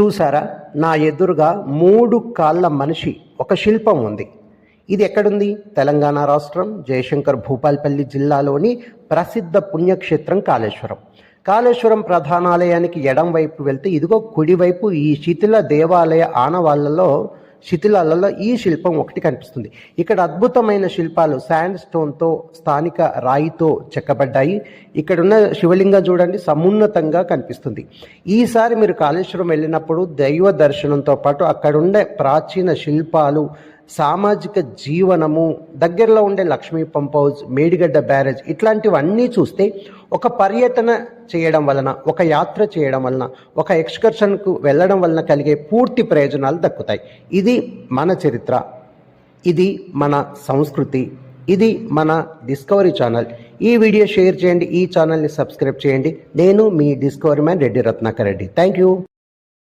చూసారా నా ఎదురుగా మూడు కాళ్ళ మనిషి ఒక శిల్పం ఉంది. ఇది ఎక్కడుంది? తెలంగాణ రాష్ట్రం జయశంకర్ భూపాల్పల్లి జిల్లాలోని ప్రసిద్ధ పుణ్యక్షేత్రం కాళేశ్వరం. కాళేశ్వరం ప్రధానాలయానికి ఎడం వైపు వెళ్తే ఇదిగో కుడివైపు ఈ శిథిల దేవాలయ ఆనవాళ్ళలో శిథిలాలలో ఈ శిల్పం ఒకటి కనిపిస్తుంది. ఇక్కడ అద్భుతమైన శిల్పాలు శాండ్ స్టోన్తో స్థానిక రాయితో చెక్కబడ్డాయి. ఇక్కడున్న శివలింగం చూడండి సమున్నతంగా కనిపిస్తుంది. ఈసారి మీరు కాళేశ్వరం వెళ్ళినప్పుడు దైవ దర్శనంతో పాటు అక్కడుండే ప్రాచీన శిల్పాలు సామాజిక జీవనము దగ్గరలో ఉండే Lakshmi pump house Medigadda barrage ఇట్లాంటివన్నీ చూస్తే ఒక పర్యటన చేయడం వలన ఒక యాత్ర చేయడం వలన ఒక ఎక్స్కర్షన్కు వెళ్ళడం వలన కలిగే పూర్తి ప్రయోజనాలు దక్కుతాయి. ఇది మన చరిత్ర. ఇది మన సంస్కృతి. ఇది మన డిస్కవరీ ఛానల్. ఈ వీడియో షేర్ చేయండి ఈ ఛానల్ని సబ్స్క్రైబ్ చేయండి. నేను మీ Discovery man Reddy Ratnakar Reddy. Thank you